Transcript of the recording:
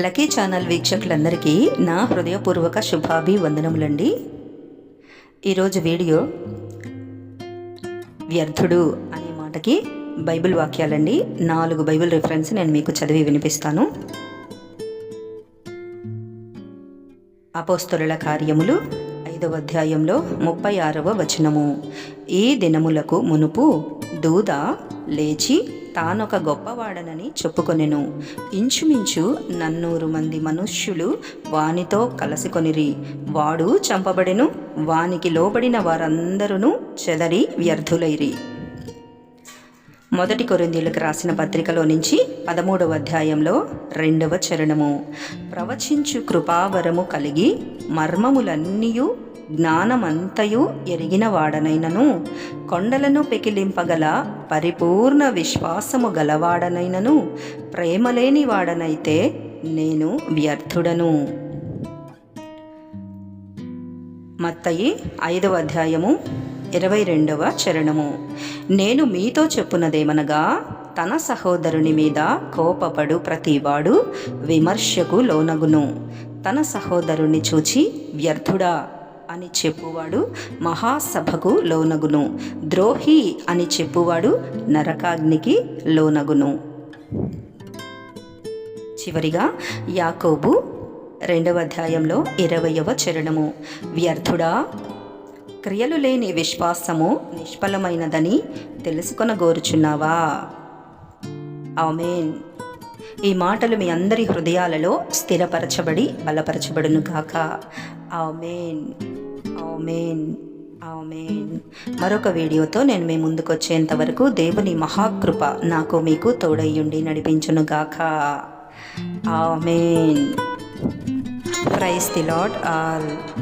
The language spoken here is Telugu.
లక్కీ ఛానల్ వీక్షకులందరికీ నా హృదయపూర్వక శుభాభివందనములండి. ఈరోజు వీడియో వ్యర్థుడు అనే మాటకి బైబిల్ వాక్యాలండి. నాలుగు బైబిల్ రిఫరెన్స్ నేను మీకు చదివి వినిపిస్తాను. అపోస్తుల కార్యములు ఐదవ అధ్యాయంలో ముప్పై ఆరవ వచనము. ఈ దినములకు మునుపు దూద లేచి తానొక గొప్పవాడనని చెప్పుకొనెను. ఇంచుమించు నన్నూరు మంది మనుష్యులు వానితో కలసికొనిరి. వాడు చంపబడెను వానికి లోబడిన వారందరూ చెదరి వ్యర్థులైరి. మొదటి కొరిందీలకు రాసిన పత్రికలో నుంచి పదమూడవ అధ్యాయంలో రెండవ చరణము. ప్రవచించు కృపావరము కలిగి మర్మములన్నీయూ జ్ఞానమంతయు ఎరిగిన వాడనైనను. కొండలను పెకిలింపగల పరిపూర్ణ విశ్వాసము గలవాడనైనను. ప్రేమలేని వాడనైతే నేను వ్యర్థుడను. మత్తయి ఐదవ అధ్యాయము ఇరవై రెండవ చరణము. నేను మీతో చెప్పున్నదేమనగా తన సహోదరుని మీద కోపపడు ప్రతివాడు విమర్శకు లోనగును. తన సహోదరుని చూచి వ్యర్థుడా. అని చెప్పువాడు మహాసభకు లోనగును. ద్రోహి అని చెప్పువాడు నరకాగ్నికి లోనగును. చివరిగా యాకోబు రెండవ అధ్యాయంలో ఇరవయవ చరణము. వ్యర్థుడా క్రియలు లేని విశ్వాసము నిష్ఫలమైనదని తెలుసుకొనగోరుచున్నావా? ఆమెన్. ఈ మాటలు మీ అందరి హృదయాలలో స్థిరపరచబడి బలపరచబడును కాక ఆమెన్. ఆమెన్. ఆమెన్. మరొక వీడియోతో నేను మీ ముందుకు వచ్చేంత వరకు దేవుని మహాకృప నాకు మీకు తోడయ్యుండి నడిపించును గాక. Amen. Praise the Lord all.